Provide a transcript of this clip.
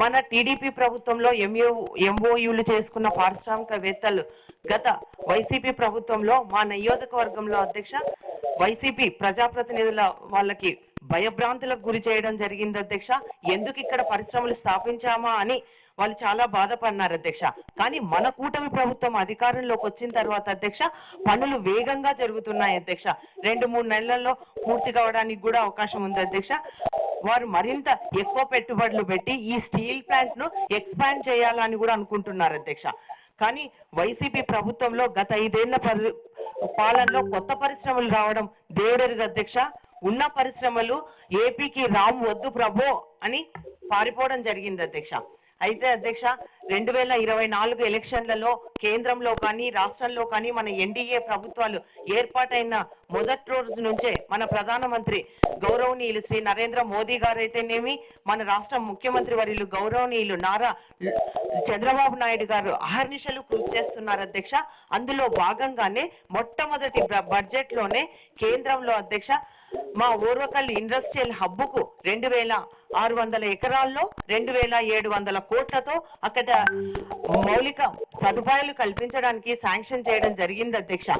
మన టీడీపీ ప్రభుత్వంలో ఎంయూ ఎంఓయూలు చేసుకున్న పారిశ్రామికవేత్తలు గత వైసీపీ ప్రభుత్వంలో మా నియోజకవర్గంలో అధ్యక్ష వైసీపీ ప్రజాప్రతినిధుల వాళ్ళకి భయభ్రాంతులకు గురి చేయడం జరిగింది అధ్యక్ష. ఎందుకు ఇక్కడ పరిశ్రమలు స్థాపించామా అని వాళ్ళు చాలా బాధపడినారు అధ్యక్ష. కానీ మన కూటమి ప్రభుత్వం అధికారంలోకి వచ్చిన తర్వాత అధ్యక్ష పనులు వేగంగా జరుగుతున్నాయి అధ్యక్ష. రెండు మూడు నెలల్లో పూర్తి కావడానికి కూడా అవకాశం ఉంది అధ్యక్ష. వారు మరింత ఎక్కువ పెట్టుబడులు పెట్టి ఈ స్టీల్ ప్లాంట్ను ఎక్స్పాండ్ చేయాలని కూడా అనుకుంటున్నారు అధ్యక్ష. కానీ వైసీపీ ప్రభుత్వంలో గత ఐదేళ్ళ పరి పాలనలో కొత్త పరిశ్రమలు రావడం దేవుడెరుగు అధ్యక్ష. ఉన్న పరిశ్రమలు ఏపీకి రామ్ వద్దు ప్రభో అని పారిపోవడం జరిగింది అధ్యక్ష. అయితే అధ్యక్ష రెండు వేల ఇరవై నాలుగు ఎలక్షన్లలో కేంద్రంలో కానీ రాష్ట్రంలో కానీ మన ఎన్డీఏ ప్రభుత్వాలు ఏర్పాటైన మొదటి రోజు నుంచే మన ప్రధానమంత్రి గౌరవనీయులు శ్రీ నరేంద్ర మోదీ గారు అయితేనేమి మన రాష్ట్ర ముఖ్యమంత్రి వర్యులు గౌరవనీయులు నారా చంద్రబాబు నాయుడు గారు అహర్నిశలు కృషి చేస్తున్నారు అధ్యక్ష. అందులో భాగంగానే మొట్టమొదటి బడ్జెట్లోనే కేంద్రంలో అధ్యక్ష మా ఓర్వకల్లి ఇండస్ట్రియల్ హబ్బుకు రెండు వేల ఆరు వందల ఎకరాల్లో రెండు వేల ఏడు వందల కోట్లతో అక్కడ మౌలిక సదుపాయాలు కల్పించడానికి శాంక్షన్ చేయడం జరిగింది అధ్యక్ష.